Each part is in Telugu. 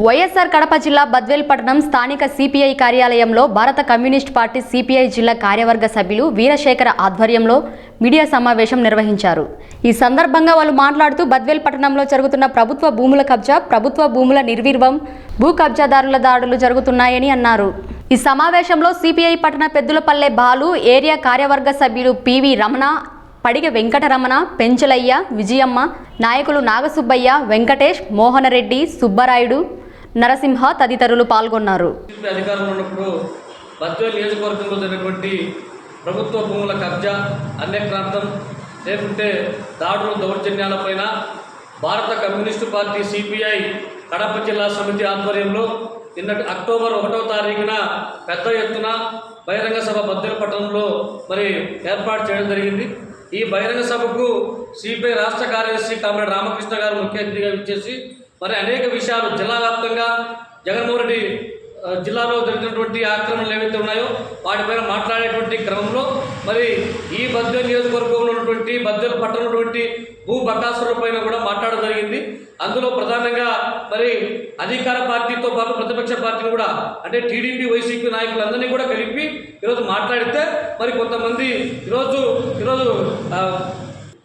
వైఎస్ఆర్ కడప జిల్లా బద్వేల్ పట్టణం స్థానిక సిపిఐ కార్యాలయంలో భారత కమ్యూనిస్ట్ పార్టీ సిపిఐ జిల్లా కార్యవర్గ సభ్యులు వీరశేఖర ఆధ్వర్యంలో మీడియా సమావేశం నిర్వహించారు. ఈ సందర్భంగా వాళ్ళు మాట్లాడుతూ బద్వేల్ పట్టణంలో జరుగుతున్న ప్రభుత్వ భూముల కబ్జా ప్రభుత్వ భూముల నిర్వీర్వం భూ కబ్జాదారుల దాడులు జరుగుతున్నాయని అన్నారు. ఈ సమావేశంలో సిపిఐ పట్టణ పెద్దులపల్లె బాలు ఏరియా కార్యవర్గ సభ్యులు పివి రమణ పడిగ వెంకటరమణ పెంచలయ్య విజయమ్మ నాయకులు నాగసుబ్బయ్య వెంకటేష్ మోహనరెడ్డి సుబ్బరాయుడు నరసింహ తదితరులు పాల్గొన్నారు. అధికారంలో ఉన్నప్పుడు నియోజకవర్గంలో జరిగినటువంటి ప్రభుత్వ భూముల కబ్జా అన్యక్రాంతం లేకుంటే దాడులు దౌర్జన్యాలపైన భారత కమ్యూనిస్టు పార్టీ సిపిఐ కడప జిల్లా సమితి ఆధ్వర్యంలో నిన్న అక్టోబర్ ఒకటో తారీఖున పెద్ద ఎత్తున బహిరంగ సభ బద్దెల పట్టణంలో మరి ఏర్పాటు చేయడం జరిగింది. ఈ బహిరంగ సభకు సిపిఐ రాష్ట్ర కార్యదర్శి కామ్రేడ్ రామకృష్ణ గారు ముఖ్య అతిథిగా ఇచ్చేసి మరి అనేక విషయాలు జిల్లా వ్యాప్తంగా జగన్మోహన్ రెడ్డి జిల్లాలో జరిగినటువంటి ఆక్రమణలు ఏవైతే ఉన్నాయో వాటిపైన మాట్లాడేటువంటి క్రమంలో మరి ఈ మధ్య నియోజకవర్గంలో ఉన్నటువంటి బద్వేల్ పట్టణటువంటి భూ బకాసుల పైన కూడా మాట్లాడడం జరిగింది. అందులో ప్రధానంగా మరి అధికార పార్టీతో పాటు ప్రతిపక్ష పార్టీని కూడా అంటే టీడీపీ వైసీపీ నాయకులందరినీ కూడా కలిపి ఈరోజు మాట్లాడితే మరి కొంతమంది ఈరోజు ఈరోజు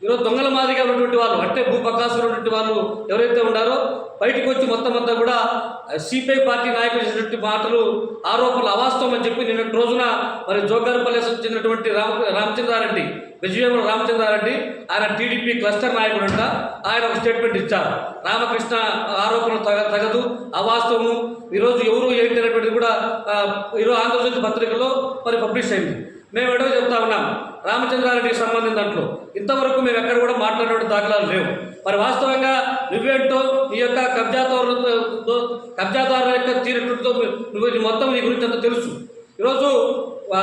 ఈరోజు దొంగల మాదిరిగా ఉన్నటువంటి వాళ్ళు అంటే భూ ఉన్నటువంటి వాళ్ళు ఎవరైతే ఉన్నారో బయటకు వచ్చి మొత్తం అంతా కూడా సిపిఐ పార్టీ నాయకులు చేసినటువంటి మాటలు ఆరోపణలు అవాస్తవం అని చెప్పి నిన్నటి రోజున మరి జోగారపల్లి చెందినటువంటి రామ రామచంద్రారెడ్డి విజయవాడ రామచంద్రారెడ్డి ఆయన టీడీపీ క్లస్టర్ నాయకుడు అంట ఆయన ఒక స్టేట్మెంట్ ఇచ్చారు. రామకృష్ణ ఆరోపణలు తగ తగదు అవాస్తవము. ఈరోజు ఎవరు ఏంటి అనేటువంటిది కూడా ఈరోజు ఆంధ్రజ్యోతి పత్రికలో మరి పబ్లిష్ అయింది. మేము ఎడవ చెప్తా ఉన్నాం. రామచంద్రారెడ్డికి సంబంధించిన దాంట్లో. ఇంతవరకు మేము ఎక్కడ కూడా మాట్లాడేటువంటి దాఖలాలు లేవు. మరి వాస్తవంగా నువ్వేంటో నీ యొక్క కబ్జాదారులతో కబ్జాదారుల యొక్క తీరుతో నువ్వు ఇది మొత్తం నీ గురించి అంత తెలుసు. ఈరోజు ఆ,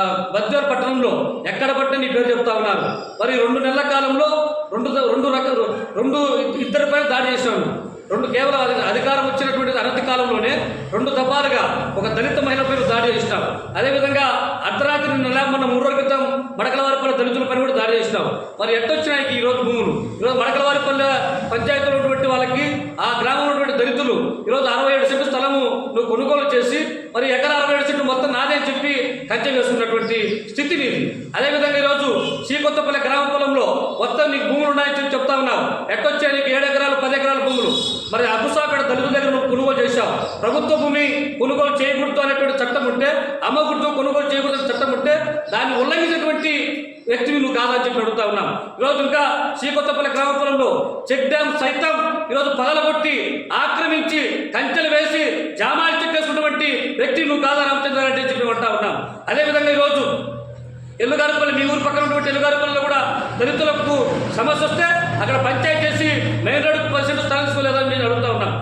పట్టణంలో ఎక్కడ పట్టిన నీ పేరు చెప్తా ఉన్నారు. మరి రెండు నెలల కాలంలో రెండు రెండు రకాలు రెండు ఇద్దరిపై దాడి చేశాను. రెండు కేవలం అధికారం వచ్చినటువంటి అనతి కాలంలోనే రెండు దఫాలుగా ఒక దళిత మహిళ పేరు దాడి చేసినారు అదేవిధంగా అర్ధరాత్రి నెల మొన్న మూడు రోజుల క్రితం మడకల వారి దళితుల పని కూడా దాడి చేసినావు. మరి ఎట్టొచ్చినాయి ఈ రోజు భూములు? ఈరోజు మడకలవారిపల్లి పంచాయతీలో ఉన్నటువంటి వాళ్ళకి ఆ గ్రామంలో ఉన్నటువంటి దళితులు ఈరోజు అరవై ఏడు సెంటు స్థలము నువ్వు కొనుగోలు చేసి మరి ఎకర అరవై ఏడు సెంటు మొత్తం నాదే చెప్పి కంచె వేసుకున్నటువంటి స్థితి నీది. అదేవిధంగా ఈరోజు శ్రీకొత్తపల్లి గ్రామ పొలంలో మొత్తం నీకు భూములు ఉన్నాయని చెప్పి చెప్తా ఉన్నావు. ఎట్టొచ్చా నీకు ఏడు ఎకరాలు పది ఎకరాల భూములు? మరి అబుసాపేట దళితుల దగ్గర నువ్వు కొనుగోలు చేశావు. ప్రభుత్వ భూమి కొనుగోలు చేయకూడదు అనేటువంటి చట్టం ఉంటే అమ్మకూడదు కొనుగోలు చేయకూడదు చట్టం ఉంటే దాన్ని ఉల్లంఘించినటువంటి వ్యక్తివి చెప్పి అడుగుతా ఉన్నాం. ఈరోజు ఇంకా శ్రీకొత్తపల్లి గ్రామపురంలో చెక్ డ్యామ్ సైతం ఈరోజు పగలగొట్టి ఆక్రమించి కంచెలు వేసి జామాలు చెక్కేసుకున్నటువంటి వ్యక్తి నువ్వు కాదా రామచంద్రారెడ్డి అని చెప్పి అంటా ఉన్నాం. అదేవిధంగా ఈరోజు ఎల్లుగారుపల్లి మీ ఊరు పక్కన ఉన్నటువంటి ఎల్లుగారుపల్లిలో కూడా దళితులకు సమస్య వస్తే అక్కడ పంచాయతీ చేసి మెయిన్ రోడ్డు పర్సెంట్ స్థలం నేను అడుగుతా ఉన్నాం.